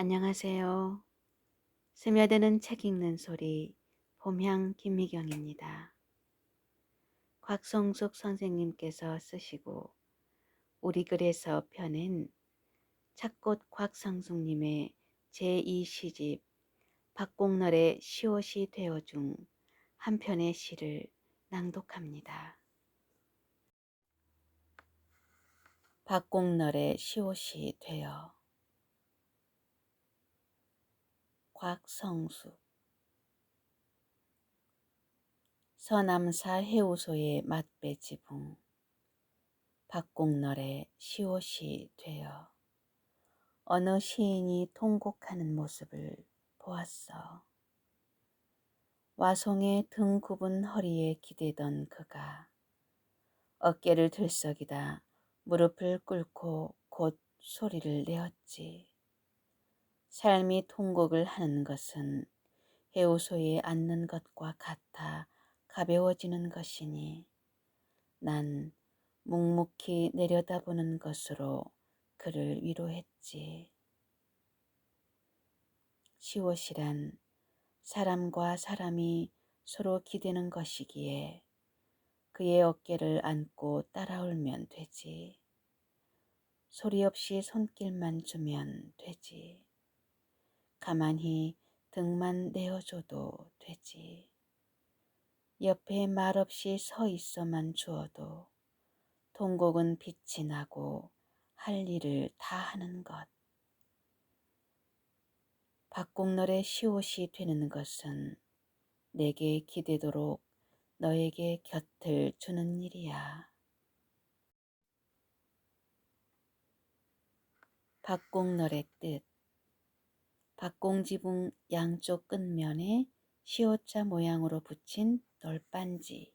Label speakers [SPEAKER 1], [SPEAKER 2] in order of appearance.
[SPEAKER 1] 안녕하세요. 스며드는 책 읽는 소리 봄향 김미경입니다. 곽성숙 선생님께서 쓰시고 우리 글에서 펴낸 착꽃 곽성숙님의 제2시집 박곡널의 시옷이 되어 중 한 편의 시를 낭독합니다. 박곡널의 시옷이 되어 곽성숙 서남사 해우소의 맛배 지붕 박곡널의 시옷이 되어 어느 시인이 통곡하는 모습을 보았어. 와송의 등 굽은 허리에 기대던 그가 어깨를 들썩이다 무릎을 꿇고 곧 소리를 내었지. 삶이 통곡을 하는 것은 해우소에 앉는 것과 같아 가벼워지는 것이니 난 묵묵히 내려다보는 것으로 그를 위로했지. 시옷이란 사람과 사람이 서로 기대는 것이기에 그의 어깨를 안고 따라올면 되지. 소리 없이 손길만 주면 되지. 가만히 등만 내어줘도 되지. 옆에 말없이 서 있어만 주어도 통곡은 빛이 나고 할 일을 다 하는 것. 박곡널의 시옷이 되는 것은 내게 기대도록 너에게 곁을 주는 일이야. 박곡널의 뜻 박공지붕 양쪽 끝면에 시옷자 모양으로 붙인 널빤지